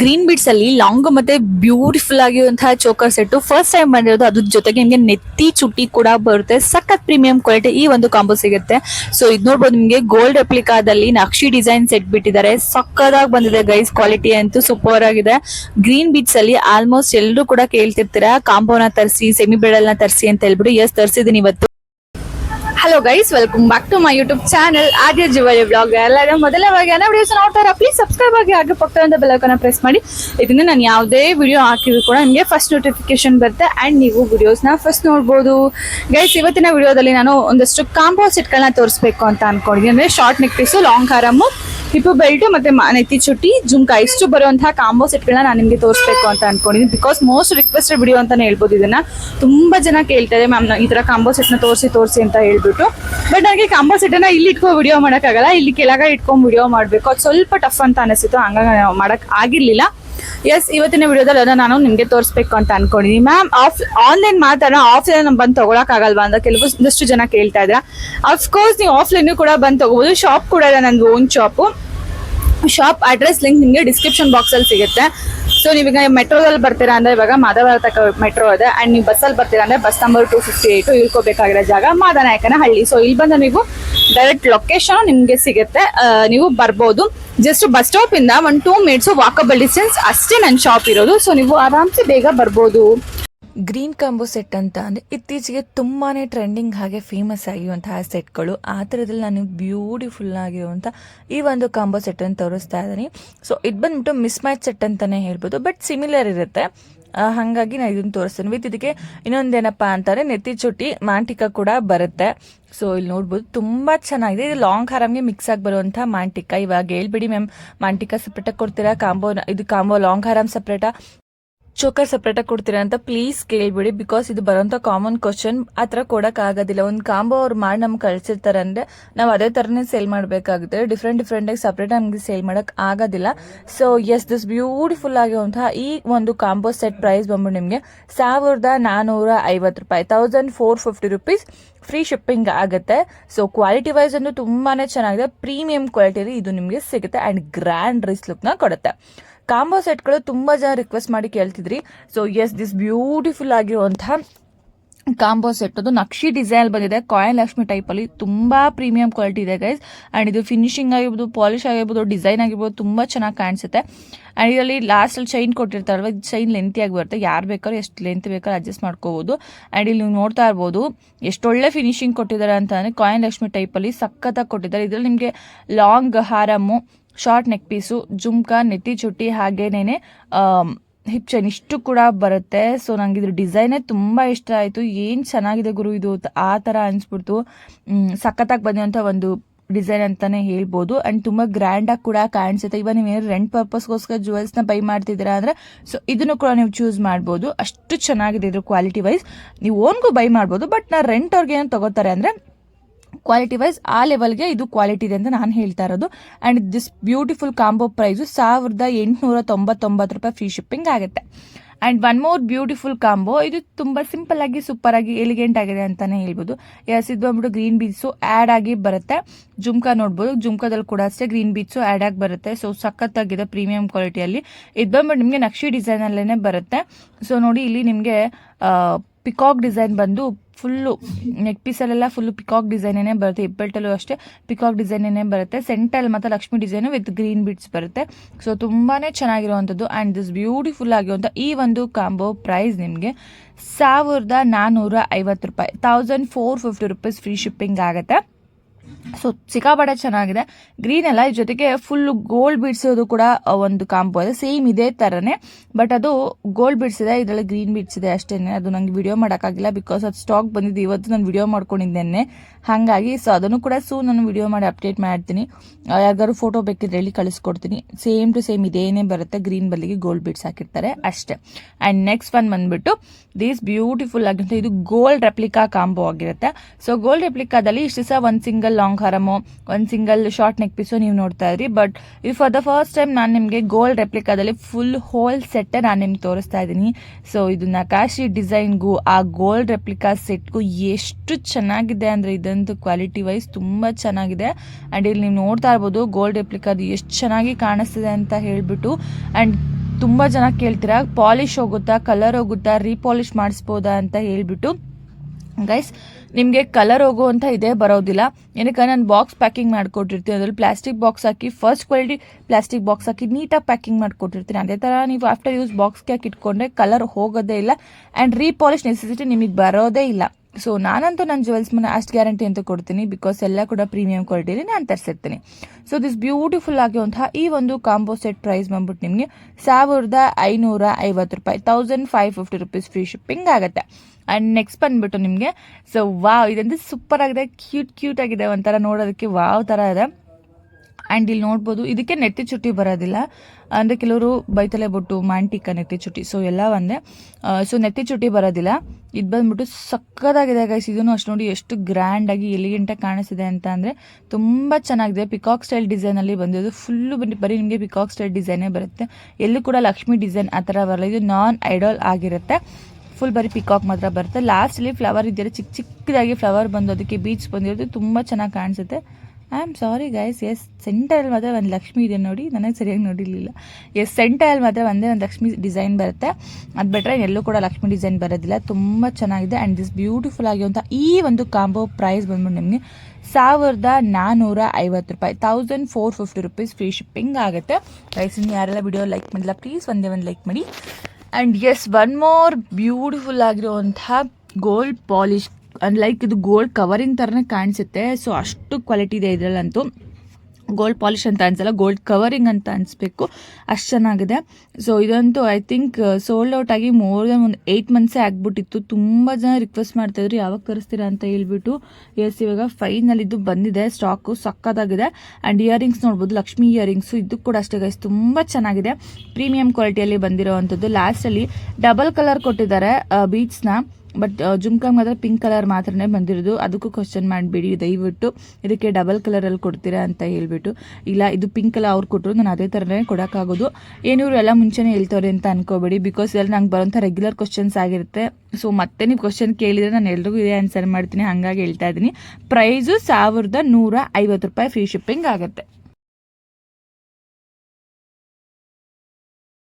Green beads ಅಲ್ಲಿ long ಮತ್ತೆ beautiful ಆಗಿರುವಂತಹ ಚೋಕರ್ ಸೆಟ್ ಫಸ್ಟ್ ಟೈಮ್ ಬಂದಿರೋದು ಅದ್ರ ಜೊತೆಗೆ ನಿಮಗೆ ನೆತ್ತಿ ಚುಟ್ಟಿ ಕೂಡ ಬರುತ್ತೆ. ಸಖತ್ ಪ್ರೀಮಿಯಂ ಕ್ವಾಲಿಟಿ ಈ ಒಂದು ಕಾಂಬೋ ಸಿಗುತ್ತೆ. ಸೊ ಇದು ನೋಡ್ಬೋದು ನಿಮಗೆ ಗೋಲ್ಡ್ ರೆಪ್ಲಿಕಾದಲ್ಲಿ ನಕ್ಷಿ ಡಿಸೈನ್ ಸೆಟ್ ಬಿಟ್ಟಿದ್ದಾರೆ. ಸಕ್ಕದಾಗಿ ಬಂದಿದೆ ಗೈಸ್ ಕ್ವಾಲಿಟಿ ಅಂತೂ ಸೂಪರ್ ಆಗಿದೆ. ಗ್ರೀನ್ ಬೀಡ್ಸ್ ಅಲ್ಲಿ ಆಲ್ಮೋಸ್ಟ್ ಎಲ್ಲರೂ ಕೂಡ ಕೇಳ್ತಿರ್ತೀರಾ ಕಾಂಬೋನ ತರಿಸಿ ಸೆಮಿ ಬೆಡಲ್ನ ತರಿಸಿ ಅಂತ ಹೇಳ್ಬಿಟ್ಟು. ಎಸ್ ತರಿಸಿದೀನಿ ಇವತ್ತು. Hello guys welcome back to my YouTube channel Aadya jewellery blog ಎಲ್ಲ ಮೊದಲವಾಗಿ ಅನ್ನೋ ವಿಡಿಯೋಸ್ ನೋಡ್ತಾರ ಪ್ಲೀಸ್ ಸಬ್ಸ್ಕ್ರೈಬ್ ಆಗಿ ಹಾಗೆ ಪಕ್ಕದ ಬೆಲಕನ್ನ ಪ್ರೆಸ್ ಮಾಡಿ. ಇದರಿಂದ ನಾನು ಯಾವುದೇ ವಿಡಿಯೋ ಹಾಕಿದ್ರು ಕೂಡ ನಿಮಗೆ ಫಸ್ಟ್ ನೋಟಿಫಿಕೇಶನ್ ಬರುತ್ತೆ ಆ್ಯಂಡ್ ನೀವು ವಿಡಿಯೋಸ್ನ ಫಸ್ಟ್ ನೋಡ್ಬೋದು. ಗೈಸ್ ಇವತ್ತಿನ ವಿಡಿಯೋದಲ್ಲಿ ನಾನು ಒಂದಷ್ಟು ಕಾಂಬೋ ಸೆಟ್ಗಳನ್ನ ತೋರಿಸ್ಬೇಕು ಅಂತ ಅನ್ಕೊಂಡಿದ್ದೀನಿ. ಅಂದರೆ ಶಾರ್ಟ್ ನೆಕ್ ಪೀಸು ಲಾಂಗ್ ಹಾರಮ್ಮು ಹಿಪ್ಪು ಬೆಲ್ಟ್ ಮತ್ತೆ ನೆತ್ತಿ ಚುಟ್ಟಿ, ಜುಮ್ಕಾ, ಇಷ್ಟು ಬರುವಂತಹ ಕಾಂಬೋ ಸೆಟ್ಗಳನ್ನ ನಾನು ನಿಮಗೆ ತೋರಿಸ್ಬೇಕು ಅಂತ ಅನ್ಕೊಂಡಿದ್ದೀನಿ ಬಿಕಾಸ್ ಮೋಸ್ಟ್ ರಿಕ್ವೆಸ್ಟೆಡ್ ವಿಡಿಯೋ ಅಂತಾನೆ ಹೇಳ್ಬೋದು ಇದನ್ನ. ತುಂಬಾ ಜನ ಕೇಳ್ತಾರೆ ಮ್ಯಾಮ್ ಈ ತರ ಕಾಂಬೋ ಸೆಟ್ನ ತೋರಿಸಿ ತೋರಿಸಿ ಅಂತ ಹೇಳ್ಬಿಟ್ಟು. ಬಟ್ ನನಗೆ ಕಾಂಬೋ ಸೆಟ್ನ ಇಲ್ಲಿ ಇಟ್ಕೊಂಡು ವಿಡಿಯೋ ಮಾಡೋಕ್ಕಾಗಲ್ಲ. ಇಲ್ಲಿ ಕೆಳಗೆ ಇಟ್ಕೊಂಡು ವಿಡಿಯೋ ಮಾಡಬೇಕು. ಅದು ಸ್ವಲ್ಪ ಟಫ್ ಅಂತ ಅನಿಸಿತು ಹಂಗಾಗಿ ಮಾಡಕ್ ಆಗಿರ್ಲಿಲ್ಲ. ಎಸ್ ಇವತ್ತಿನ ವಿಡಿಯೋದಲ್ಲಿ ನಾನು ನಿಮಗೆ ತೋರಿಸ್ಬೇಕು ಅಂತ ಅನ್ಕೊಂಡಿದ್ದೀನಿ ಮ್ಯಾಮ್ ಆಫ್ ಆನ್ಲೈನ್ ಮಾತ್ರ ಆಫ್ಲೈನ್ ಬಂದು ತಗೊಳಕ್ ಆಗಲ್ವಾ ಅಂತ ಕೆಲವು ಒಂದಷ್ಟು ಜನ ಕೇಳ್ತಾ ಇದ್ರ. ಅಫ್ಕೋರ್ಸ್ ನೀವು ಆಫ್ಲೈನ್ ಕೂಡ ಬಂದು ತಗೋಬಹುದು ಶಾಪ್ ಕೂಡ ಇದೆ ನಂದು own shop shop address link ನಿಮಗೆ ಡಿಸ್ಕ್ರಿಪ್ಷನ್ ಬಾಕ್ಸ್ ಅಲ್ಲಿ ಸಿಗುತ್ತೆ. ಸೊ ನೀವೀಗ ಮೆಟ್ರೋದಲ್ಲಿ ಬರ್ತೀರಾ ಅಂದರೆ ಇವಾಗ ಮಾಧವರ ತಕ ಮೆಟ್ರೋ ಇದೆ. ಆ್ಯಂಡ್ ನೀವು ಬಸ್ಸಲ್ಲಿ ಬರ್ತೀರಾ ಅಂದರೆ bus number two fifty eight ಇಳ್ಕೋಬೇಕಾಗಿರೋ ಜಾಗ ಮಾದನಾಯಕನ ಹಳ್ಳಿ ಸೊ ಇಲ್ಲಿ ಬಂದು ನೀವು ಡೈರೆಕ್ಟ್ ಲೊಕೇಶನ್ ನಿಮಗೆ ಸಿಗುತ್ತೆ. ನೀವು ಬರ್ಬೋದು. ಜಸ್ಟ್ ಬಸ್ ಸ್ಟಾಪ್ ಇಂದ ಒಂದು ಟೂ ಮಿನಿಟ್ಸು ವಾಕಬಲ್ ಡಿಸ್ಟೆನ್ಸ್ ಅಷ್ಟೇ ನನ್ನ ಶಾಪ್ ಇರೋದು. ಸೊ ನೀವು ಆರಾಮ್ಸೆ ಬೇಗ ಬರ್ಬೋದು. ಗ್ರೀನ್ ಕಾಂಬೋ ಸೆಟ್ ಅಂತ ಅಂದರೆ ಇತ್ತೀಚೆಗೆ ತುಂಬಾ ಟ್ರೆಂಡಿಂಗ್ ಹಾಗೆ ಫೇಮಸ್ ಆಗಿರುವಂತಹ ಸೆಟ್ಗಳು. ಆ ಥರದಲ್ಲಿ ನಾನು ಬ್ಯೂಟಿಫುಲ್ ಆಗಿರುವಂಥ ಈ ಒಂದು ಕಾಂಬೋ ಸೆಟ್ಟನ್ನು ತೋರಿಸ್ತಾ ಇದ್ದೀನಿ. ಸೊ ಇದು ಬಂದ್ಬಿಟ್ಟು ಮಿಸ್ ಮ್ಯಾಚ್ ಸೆಟ್ ಅಂತಲೇ ಹೇಳ್ಬೋದು. ಬಟ್ ಸಿಮಿಲರ್ ಇರುತ್ತೆ. ಹಾಗಾಗಿ ನಾನು ಇದನ್ನು ತೋರಿಸ್ತೀನಿ. ವಿತ್ ಇದಕ್ಕೆ ಇನ್ನೊಂದೇನಪ್ಪ ಅಂತಾರೆ, ನೆತ್ತಿ ಚುಟ್ಟಿ, ಮಾಂಟಿಕ ಕೂಡ ಬರುತ್ತೆ. ಸೊ ಇಲ್ಲಿ ನೋಡ್ಬೋದು ತುಂಬ ಚೆನ್ನಾಗಿದೆ. ಇದು ಲಾಂಗ್ ಹಾರಮ್ಗೆ ಮಿಕ್ಸ್ ಆಗಿ ಬರುವಂಥ ಮಾಂಟಿಕ. ಇವಾಗ ಹೇಳ್ಬಿಡಿ ಮ್ಯಾಮ್ ಮಾಂಟಿಕ ಸಪ್ರೇಟಾಗಿ ಕೊಡ್ತೀರಾ? ಕಾಂಬೋ, ಇದು ಕಾಂಬೋ ಲಾಂಗ್ ಹಾರಮ್ ಸಪ್ರೇಟಾ ಚೋಕರ್ ಸಪ್ರೇಟಾಗಿ ಕೊಡ್ತೀರಾ ಅಂತ ಪ್ಲೀಸ್ ಕೇಳ್ಬಿಡಿ ಬಿಕಾಸ್ ಇದು ಬರೋಂಥ ಕಾಮನ್ ಕ್ವಶನ್ ಆ ಥರ ಕೊಡೋಕ್ಕಾಗೋದಿಲ್ಲ ಒಂದು ಕಾಂಬೋ ಅವ್ರು ಮಾಡಿ ನಮ್ಗೆ ಕಳ್ಸಿರ್ತಾರೆ ಅಂದರೆ ನಾವು ಅದೇ ಥರನೇ ಸೇಲ್ ಮಾಡಬೇಕಾಗುತ್ತೆ. ಡಿಫ್ರೆಂಟ್ ಡಿಫ್ರೆಂಟಾಗಿ ಸಪ್ರೇಟ್ ನಮಗೆ ಸೇಲ್ ಮಾಡೋಕೆ ಆಗೋದಿಲ್ಲ. ಸೊ ಎಸ್ ದಿಸ್ ಬ್ಯೂಟಿಫುಲ್ ಆಗಿರುವಂತಹ ಈ ಒಂದು ಕಾಂಬೋ ಸೆಟ್ ಪ್ರೈಸ್ ಬಂದ್ಬಿಟ್ಟು ನಿಮಗೆ ಸಾವಿರದ ನಾನ್ನೂರ ಐವತ್ತು ರೂಪಾಯಿ. Thousand four fifty rupees free shipping ಆಗುತ್ತೆ. ಸೊ ಕ್ವಾಲಿಟಿ ವೈಸ್ ಅಂತೂ ತುಂಬಾ ಚೆನ್ನಾಗಿದೆ. ಪ್ರೀಮಿಯಂ ಕ್ವಾಲಿಟಿಯಲ್ಲಿ ಇದು ನಿಮಗೆ ಸಿಗುತ್ತೆ ಆ್ಯಂಡ್ ಗ್ರ್ಯಾಂಡ್ ರಿಸ್ ಲುಕ್ನ ಕೊಡುತ್ತೆ. ಕಾಂಬೋ ಸೆಟ್ಗಳು ತುಂಬ ಜನ ರಿಕ್ವೆಸ್ಟ್ ಮಾಡಿ ಕೇಳ್ತಿದ್ರಿ. ಸೊ ಎಸ್ ದಿಸ್ ಬ್ಯೂಟಿಫುಲ್ ಆಗಿರುವಂತಹ ಕಾಂಬೋ ಸೆಟ್ ಅದು ನಕ್ಷಿ ಡಿಸೈನ್ ಬಂದಿದೆ. ಕಾಯಿನ್ ಲಕ್ಷ್ಮಿ ಟೈಪಲ್ಲಿ ತುಂಬ ಪ್ರೀಮಿಯಂ ಕ್ವಾಲಿಟಿ ಇದೆ ಗೈಸ್ ಆ್ಯಂಡ್ ಇದು ಫಿನಿಶಿಂಗ್ ಆಗಿರ್ಬೋದು ಪಾಲಿಶ್ ಆಗಿರ್ಬೋದು ಡಿಸೈನ್ ಆಗಿರ್ಬೋದು ತುಂಬ ಚೆನ್ನಾಗಿ ಕಾಣಿಸುತ್ತೆ. ಆ್ಯಂಡ್ ಇದರಲ್ಲಿ ಲಾಸ್ಟಲ್ಲಿ ಚೈನ್ ಕೊಟ್ಟಿರ್ತಾರಲ್ವ ಚೈನ್ ಲೆಂತಿಯಾಗಿ ಬರುತ್ತೆ. ಯಾರು ಬೇಕಾದ್ರೂ ಎಷ್ಟು ಲೆಂತ್ ಬೇಕಾದ್ರೂ ಅಡ್ಜಸ್ಟ್ ಮಾಡ್ಕೋಬೋದು. ಆ್ಯಂಡ್ ಇಲ್ಲಿ ನೀವು ನೋಡ್ತಾ ಇರ್ಬೋದು, ಎಷ್ಟೊಳ್ಳೆ ಫಿನಿಶಿಂಗ್ ಕೊಟ್ಟಿದ್ದಾರೆ ಅಂತ ಕಾಯಿನ್ ಲಕ್ಷ್ಮಿ ಟೈಪಲ್ಲಿ ಸಖತ್ತಾಗಿ ಕೊಟ್ಟಿದ್ದಾರೆ. ಇದರಲ್ಲಿ ನಿಮಗೆ ಲಾಂಗ್ ಹಾರಮ್ಮು ಶಾರ್ಟ್ ನೆಕ್ ಪೀಸು, ಜುಮ್ಕಾ, ನೆತ್ತಿ ಚುಟ್ಟಿ ಹಾಗೇನೇ ಹಿಪ್ ಚೈನ್ ಇಷ್ಟು ಕೂಡ ಬರುತ್ತೆ. ಸೊ ನಂಗೆ ಇದ್ರ ಡಿಸೈನೇ ತುಂಬ ಇಷ್ಟ ಆಯಿತು. ಏನು ಚೆನ್ನಾಗಿದೆ ಗುರು ಇದು ಆ ಥರ ಅನಿಸ್ಬಿಡ್ತು. ಸಖತ್ತಾಗಿ ಬಂದಿರೋಂಥ ಒಂದು ಡಿಸೈನ್ ಅಂತಾನೆ ಹೇಳ್ಬೋದು. ಆ್ಯಂಡ್ ತುಂಬ ಗ್ರ್ಯಾಂಡಾಗಿ ಕೂಡ ಕಾಣಿಸುತ್ತೆ. ಇವಾಗ ನೀವು ಏನಾದ್ರು ರೆಂಟ್ ಪರ್ಪಸ್ಗೋಸ್ಕರ ಜುವೆಲ್ಸ್ನ ಬೈ ಮಾಡ್ತಿದ್ದೀರಾ ಅಂದರೆ ಸೊ ಇದನ್ನು ಕೂಡ ನೀವು ಚೂಸ್ ಮಾಡ್ಬೋದು. ಅಷ್ಟು ಚೆನ್ನಾಗಿದೆ ಇದ್ರ ಕ್ವಾಲಿಟಿ ವೈಸ್ ನೀವು ಓನ್ಗೂ ಬೈ ಮಾಡ್ಬೋದು ಬಟ್ ನಾ ರೆಂಟ್ ಅವ್ರಿಗೆ ಏನು ತಗೋತಾರೆ ಅಂದರೆ ಕ್ವಾಲಿಟಿ ವೈಸ್ ಆ ಲೆವೆಲ್ಗೆ ಇದು ಕ್ವಾಲಿಟಿ ಇದೆ ಅಂತ ನಾನು ಹೇಳ್ತಾ ಇರೋದು. And this beautiful combo price ಸಾವಿರದ ಎಂಟುನೂರ ತೊಂಬತ್ತೊಂಬತ್ತು ರೂಪಾಯಿ ಫ್ರೀ ಶಿಪ್ಪಿಂಗ್ ಆಗುತ್ತೆ. And one more beautiful combo ಇದು ತುಂಬ ಸಿಂಪಲ್ ಆಗಿ ಸೂಪರ್ ಆಗಿ ಎಲಿಗೆಂಟ್ ಆಗಿದೆ ಅಂತಾನೆ ಹೇಳ್ಬೋದು. ಎಸ್ ಇದು ಬಂದ್ಬಿಟ್ಟು ಗ್ರೀನ್ ಬೀಚ್ಸು ಆ್ಯಡ್ ಆಗಿ ಬರುತ್ತೆ. ಜುಮ್ಕಾ ನೋಡ್ಬೋದು, ಜುಮ್ಕಾದಲ್ಲಿ ಕೂಡ ಅಷ್ಟೇ ಗ್ರೀನ್ ಬೀಚ್ಸು ಆ್ಯಡ್ ಆಗಿ ಬರುತ್ತೆ. ಸೊ ಸಖತ್ತಾಗಿದೆ ಪ್ರೀಮಿಯಂ ಕ್ವಾಲಿಟಿಯಲ್ಲಿ ಇದು ಬಂದ್ಬಿಟ್ಟು ನಿಮಗೆ ನಕ್ಷಿ ಡಿಸೈನಲ್ಲೇ ಬರುತ್ತೆ. ಸೊ ನೋಡಿ, ಇಲ್ಲಿ ನಿಮಗೆ ಪಿಕಾಕ್ ಡಿಸೈನ್ ಬಂದು ಫುಲ್ಲು ನೆಕ್ ಪೀಸಲ್ಲೆಲ್ಲ ಫುಲ್ಲು ಪಿಕಾಕ್ ಡಿಸೈನೇ ಬರುತ್ತೆ ಹಿಪ್ಪೆಲ್ಟಲ್ಲೂ ಅಷ್ಟೇ ಪಿಕಾಕ್ ಡಿಸೈನೇ ಬರುತ್ತೆ ಸೆಂಟಲ್ ಮತ್ತು Lakshmi design with green beads ಬರುತ್ತೆ. ಸೊ ತುಂಬಾ ಚೆನ್ನಾಗಿರುವಂಥದ್ದು ಆ್ಯಂಡ್ ದಿಸ್ ಬ್ಯೂಟಿಫುಲ್ ಆಗಿರುವಂಥ ಈ ಒಂದು ಕಾಂಬೋ ಪ್ರೈಸ್ ನಿಮಗೆ ಸಾವಿರದ ನಾನ್ನೂರ ಐವತ್ತು ರೂಪಾಯಿ thousand four fifty rupees free shipping ಆಗುತ್ತೆ. ಸೊ ಸಿಕ್ಕಾಪಟ್ಟೆ ಚೆನ್ನಾಗಿದೆ. ಗ್ರೀನ್ ಅಲ್ಲ ಇದ್ರ ಜೊತೆಗೆ ಫುಲ್ ಗೋಲ್ಡ್ ಬಿಡ್ಸೋದು ಕೂಡ ಒಂದು ಕಾಂಬೋ ಇದೆ ಸೇಮ್ ಇದೇ ಥರನೇ ಬಟ್ ಅದು ಗೋಲ್ಡ್ ಬಿಡ್ಸಿದೆ ಇದೆ, ಇದರಲ್ಲಿ ಗ್ರೀನ್ ಬಿಡ್ಸ್ ಇದೆ ಅಷ್ಟೇ ಅದು ನಂಗೆ ವಿಡಿಯೋ ಮಾಡೋಕ್ಕಾಗಿಲ್ಲ ಬಿಕಾಸ್ ಅದು ಸ್ಟಾಕ್ ಬಂದಿದ್ದು ಇವತ್ತು ನಾನು ವಿಡಿಯೋ ಮಾಡ್ಕೊಂಡಿದ್ದೇನೆ. ಹಾಗಾಗಿ ಸೊ ಅದನ್ನು ಕೂಡ ಸೂ ನಾನು ವಿಡಿಯೋ ಮಾಡಿ ಅಪ್ಡೇಟ್ ಮಾಡ್ತೀನಿ. ಆ, ಫೋಟೋ ಬೇಕಿದ್ರೆ ಹೇಳಿ ಕಳಿಸ್ಕೊಡ್ತೀನಿ. ಸೇಮ್ ಟು ಸೇಮ್ ಇದೇನೇ ಬರುತ್ತೆ. ಗ್ರೀನ್ ಬಲ್ಲಿಗೆ ಗೋಲ್ಡ್ ಬಿಡ್ಸ್ ಹಾಕಿರ್ತಾರೆ ಅಷ್ಟೇ. ಆ್ಯಂಡ್ ನೆಕ್ಸ್ಟ್ ಒನ್ ಬಂದ್ಬಿಟ್ಟು ದೀಸ್ ಬ್ಯೂಟಿಫುಲ್ ಆಗಿರುತ್ತೆ. ಇದು ಗೋಲ್ಡ್ ರೆಪ್ಲಿಕಾ ಕಾಂಬೋ ಆಗಿರುತ್ತೆ. ಸೊ ಗೋಲ್ಡ್ ರೆಪ್ಲಿಕಾದಲ್ಲಿ ಇಷ್ಟು ಸಹ ಒಂದು ಸಿಂಗಲ್ ಲಾಂಗ್ ಹಾರಮು ಒಂದು ಸಿಂಗಲ್ ಶಾರ್ಟ್ ನೆಕ್ ಪೀಸು ನೀವು ನೋಡ್ತಾ ಇದ್ರಿ. ಬಟ್ ಇದು ಫಾರ್ ದ ಫಸ್ಟ್ ಟೈಮ್ ನಾನು ನಿಮಗೆ ಗೋಲ್ಡ್ ರೆಪ್ಲಿಕಾದಲ್ಲಿ ಫುಲ್ ಹೋಲ್ ಸೆಟ್ ನಾನು ನಿಮ್ಗೆ ತೋರಿಸ್ತಾ ಇದ್ದೀನಿ. ಸೊ ಇದು ನಕಾಶಿ ಡಿಸೈನ್ಗೂ ಆ ಗೋಲ್ಡ್ ರೆಪ್ಲಿಕಾ ಸೆಟ್ಗೂ ಎಷ್ಟು ಚೆನ್ನಾಗಿದೆ ಅಂದರೆ ಇದು ಇದಂತೂ ಕ್ವಾಲಿಟಿ ವೈಸ್ ತುಂಬ ಚೆನ್ನಾಗಿದೆ. ಆ್ಯಂಡ್ ಇಲ್ಲಿ ನೀವು ನೋಡ್ತಾ ಇರ್ಬೋದು ಗೋಲ್ಡ್ ರೆಪ್ಲಿಕ್ ಅದು ಎಷ್ಟು ಚೆನ್ನಾಗಿ ಕಾಣಿಸ್ತಿದೆ ಅಂತ ಹೇಳಿಬಿಟ್ಟು. ಆ್ಯಂಡ್ ತುಂಬ ಜನ ಕೇಳ್ತೀರಾ, ಪಾಲಿಶ್ ಹೋಗುತ್ತಾ, ಕಲರ್ ಹೋಗುತ್ತಾ, ರೀಪಾಲಿಶ್ ಮಾಡಿಸ್ಬೋದಾ ಅಂತ ಹೇಳಿಬಿಟ್ಟು. ಗೈಸ್, ನಿಮಗೆ ಕಲರ್ ಹೋಗುವಂಥ ಇದೇ, ಬರೋದಿಲ್ಲ. ಏನಕ್ಕೆ ನಾನು ಬಾಕ್ಸ್ ಪ್ಯಾಕಿಂಗ್ ಮಾಡಿಕೊಟ್ಟಿರ್ತೀನಿ. ಅದರಲ್ಲಿ ಪ್ಲಾಸ್ಟಿಕ್ ಬಾಕ್ಸ್ ಹಾಕಿ, ಫಸ್ಟ್ ಕ್ವಾಲಿಟಿ ಪ್ಲಾಸ್ಟಿಕ್ ಬಾಕ್ಸ್ ಹಾಕಿ ನೀಟಾಗಿ ಪ್ಯಾಕಿಂಗ್ ಮಾಡಿಕೊಟ್ಟಿರ್ತೀನಿ. ಅದೇ ಥರ ನೀವು ಆಫ್ಟರ್ ಯೂಸ್ ಬಾಕ್ಸ್ಗೆ ಹಾಕಿ ಇಟ್ಕೊಂಡ್ರೆ ಕಲರ್ ಹೋಗೋದೇ ಇಲ್ಲ. ಆ್ಯಂಡ್ ರೀಪಾಲಿಶ್ ನೆಸೆಸಿಟಿ ನಿಮಗೆ ಬರೋದೇ ಇಲ್ಲ. ಸೊ ನಾನಂತೂ ನನ್ನ ಜುವೆಲ್ಸ್ ಮನೆ ಅಷ್ಟು ಗ್ಯಾರಂಟಿ ಅಂತ ಕೊಡ್ತೀನಿ. ಬಿಕಾಸ್ ಎಲ್ಲ ಕೂಡ ಪ್ರೀಮಿಯಂ ಕ್ವಾಲಿಟಿಲಿ ನಾನು ತರಿಸಿರ್ತೀನಿ. ಸೊ ದಿಸ್ ಬ್ಯೂಟಿಫುಲ್ ಆಗಿರುವಂತಹ ಈ ಒಂದು ಕಾಂಬೋ ಸೆಟ್ ಪ್ರೈಸ್ ಬಂದ್ಬಿಟ್ಟು ನಿಮಗೆ ಸಾವಿರದ ಐನೂರ ಐವತ್ತು ರೂಪಾಯಿ thousand five fifty rupees free shipping ಆಗುತ್ತೆ. ಆ್ಯಂಡ್ ನೆಕ್ಸ್ಟ್ ಬಂದ್ಬಿಟ್ಟು ನಿಮಗೆ ಸೊ ವಾವ್ ಇದಂತೂ ಸೂಪರ್ ಆಗಿದೆ. ಕ್ಯೂಟ್ ಕ್ಯೂಟ್ ಆಗಿದೆ. ಒಂಥರ ನೋಡೋದಕ್ಕೆ ವಾವ್ ಥರ ಇದೆ. ಆ್ಯಂಡ್ ಇಲ್ಲಿ ನೋಡ್ಬೋದು, ಇದಕ್ಕೆ ನೆತ್ತಿ ಚುಟ್ಟಿ ಬರೋದಿಲ್ಲ. ಅಂದರೆ ಕೆಲವರು ಬೈತಲೆ ಬೊಟ್ಟು ಮ್ಯಾಂಟಿಕ ನೆತ್ತಿ ಚುಟ್ಟಿ ಸೊ ಎಲ್ಲ ಒಂದೇ. ಸೊ ನೆತ್ತಿ ಚುಟ್ಟಿ ಬರೋದಿಲ್ಲ. ಇದು ಬಂದ್ಬಿಟ್ಟು ಸಕ್ಕತ್ತಾಗಿದೆ ಗೈಸ್ ಇದನ್ನು ಅಷ್ಟು ನೋಡಿ ಎಷ್ಟು ಗ್ರ್ಯಾಂಡಾಗಿ ಎಲಿಗೆಂಟಾಗಿ ಕಾಣಿಸ್ತಿದೆ ಅಂತ ಅಂದರೆ ತುಂಬ ಚೆನ್ನಾಗಿದೆ. ಪಿಕಾಕ್ ಸ್ಟೈಲ್ ಡಿಸೈನಲ್ಲಿ ಬಂದಿದ್ದು ಫುಲ್ಲು ಬನ್ನಿ ಬರೀ ನಿಮಗೆ ಪಿಕಾಕ್ ಸ್ಟೈಲ್ ಡಿಸೈನೇ ಬರುತ್ತೆ. ಎಲ್ಲೂ ಕೂಡ ಲಕ್ಷ್ಮಿ ಡಿಸೈನ್ ಆ ಥರ ಬರಲ್ಲ. ಇದು ನಾನ್ ಐಡಲ್ ಆಗಿರುತ್ತೆ. ಫುಲ್ ಬರೀ ಪಿಕಾಕ್ ಮಾತ್ರ ಬರುತ್ತೆ. ಲಾಸ್ಟಲ್ಲಿ ಫ್ಲವರ್ ಇದ್ದರೆ ಚಿಕ್ಕ ಚಿಕ್ಕದಾಗಿ ಫ್ಲವರ್ ಬಂದು ಅದಕ್ಕೆ ಬೀಚ್ ಬಂದಿರೋದು ತುಂಬ ಚೆನ್ನಾಗಿ ಕಾಣಿಸುತ್ತೆ. I am sorry guys, yes ಸೆಂಟರಲ್ಲಿ ಮಾತ್ರ ಒಂದು ಲಕ್ಷ್ಮಿ ಇದೆ ನೋಡಿ, ನನಗೆ ಸರಿಯಾಗಿ ನೋಡಿರಲಿಲ್ಲ. ಎಸ್ ಸೆಂಟರಲ್ಲಿ ಮಾತ್ರ ಒಂದೇ ಒಂದು ಲಕ್ಷ್ಮಿ ಡಿಸೈನ್ ಬರುತ್ತೆ. ಅದು ಬಿಟ್ಟರೆ ಎಲ್ಲೂ ಕೂಡ ಲಕ್ಷ್ಮಿ ಡಿಸೈನ್ ಬರೋದಿಲ್ಲ. ತುಂಬ ಚೆನ್ನಾಗಿದೆ ಆ್ಯಂಡ್ ದಿಸ್ ಬ್ಯೂಟಿಫುಲ್ ಆಗಿರುವಂಥ ಈ ಒಂದು ಕಾಂಬೋ ಪ್ರೈಸ್ ಬಂದ್ಬಿಟ್ಟು ನಿಮಗೆ ಸಾವಿರದ ನಾನ್ನೂರ ಐವತ್ತು ರೂಪಾಯಿ thousand four fifty rupees free shipping ಆಗುತ್ತೆ. ಗೈಸ್, ಇನ್ನು ಯಾರೆಲ್ಲ ವಿಡಿಯೋ ಲೈಕ್ ಮಾಡಿಲ್ಲ ಪ್ಲೀಸ್ ಒಂದೇ ಒಂದು ಲೈಕ್ ಮಾಡಿ. And yes one more beautiful ಆಗಿರುವಂಥ ಗೋಲ್ಡ್ ಪಾಲಿಶ್ ಲೈಕ್ ಇದು ಗೋಲ್ಡ್ ಕವರಿಂಗ್ ಥರನೇ ಕಾಣಿಸುತ್ತೆ. ಸೊ ಅಷ್ಟು ಕ್ವಾಲಿಟಿ ಇದೆ ಇದರಲ್ಲಂತೂ. ಗೋಲ್ಡ್ ಪಾಲಿಶ್ ಅಂತ ಅನ್ಸಲ್ಲ ಗೋಲ್ಡ್ ಕವರಿಂಗ್ ಅಂತ ಅನಿಸ್ಬೇಕು. ಅಷ್ಟು ಚೆನ್ನಾಗಿದೆ. ಸೊ ಇದಂತೂ ಐ ಥಿಂಕ್ ಸೋಲ್ಡ್ ಔಟ್ ಆಗಿ ಮೋರ್ ದನ್ ಒಂದು ಏಯ್ಟ್ ಮಂತ್ಸೇ ಆಗ್ಬಿಟ್ಟಿತ್ತು. ತುಂಬ ಜನ ರಿಕ್ವೆಸ್ಟ್ ಮಾಡ್ತಾಯಿದ್ರು ಯಾವಾಗ ತರಿಸ್ತೀರಾ ಅಂತ ಹೇಳ್ಬಿಟ್ಟು. ಎಸ್ ಇವಾಗ ಫೈನಲ್ ಇದು ಬಂದಿದೆ ಸ್ಟಾಕು ಸಕ್ಕದಾಗಿದೆ ಆ್ಯಂಡ್ ಇಯರಿಂಗ್ಸ್ ನೋಡ್ಬೋದು, ಲಕ್ಷ್ಮಿ ಇಯರಿಂಗ್ಸು ಇದು ಕೂಡ ಅಷ್ಟೇ ಗೈಸ್ ತುಂಬ ಚೆನ್ನಾಗಿದೆ. ಪ್ರೀಮಿಯಂ ಕ್ವಾಲಿಟಿಯಲ್ಲಿ ಬಂದಿರೋವಂಥದ್ದು. ಲಾಸ್ಟಲ್ಲಿ ಡಬಲ್ ಕಲರ್ ಕೊಟ್ಟಿದ್ದಾರೆ ಬೀಚ್ನ ಬಟ್ ಜುಮ್ಕಾಂಗ್ ಮಾತ್ರ ಪಿಂಕ್ ಕಲರ್ ಮಾತ್ರನೇ ಬಂದಿರೋದು. ಅದಕ್ಕೂ ಕ್ವಶನ್ ಮಾಡಿಬಿಡಿ. ದಯವಿಟ್ಟು ಇದಕ್ಕೆ ಡಬಲ್ ಕಲರಲ್ಲಿ ಕೊಡ್ತೀರಾ ಅಂತ ಹೇಳ್ಬಿಟ್ಟು. ಇಲ್ಲ, ಇದು ಪಿಂಕ್ ಕಲರ್ ಅವ್ರು ಕೊಟ್ಟರು ನಾನು ಅದೇ ಥರನೇ ಕೊಡೋಕ್ಕಾಗೋದು. ಏನು ಇವರು ಎಲ್ಲ ಮುಂಚೆನೇ ಹೇಳ್ತವ್ರೆ ಅಂತ ಅನ್ಕೋಬೇಡಿ. ಬಿಕಾಸ್ ಎಲ್ಲ ನಂಗೆ ಬರೋಂಥ ರೆಗ್ಯುಲರ್ ಕ್ವಶನ್ಸ್ ಆಗಿರುತ್ತೆ. ಸೊ ಮತ್ತೆ ನೀವು ಕ್ವಶನ್ ಕೇಳಿದರೆ ನಾನು ಎಲ್ರಿಗೂ ಇದೇ ಆನ್ಸರ್ ಮಾಡ್ತೀನಿ. ಹಾಗಾಗಿ ಹೇಳ್ತಾ ಇದ್ದೀನಿ. ಪ್ರೈಸು ಸಾವಿರದ ನೂರ ರೂಪಾಯಿ ಫ್ರೀ ಶಿಪ್ಪಿಂಗ್ ಆಗುತ್ತೆ.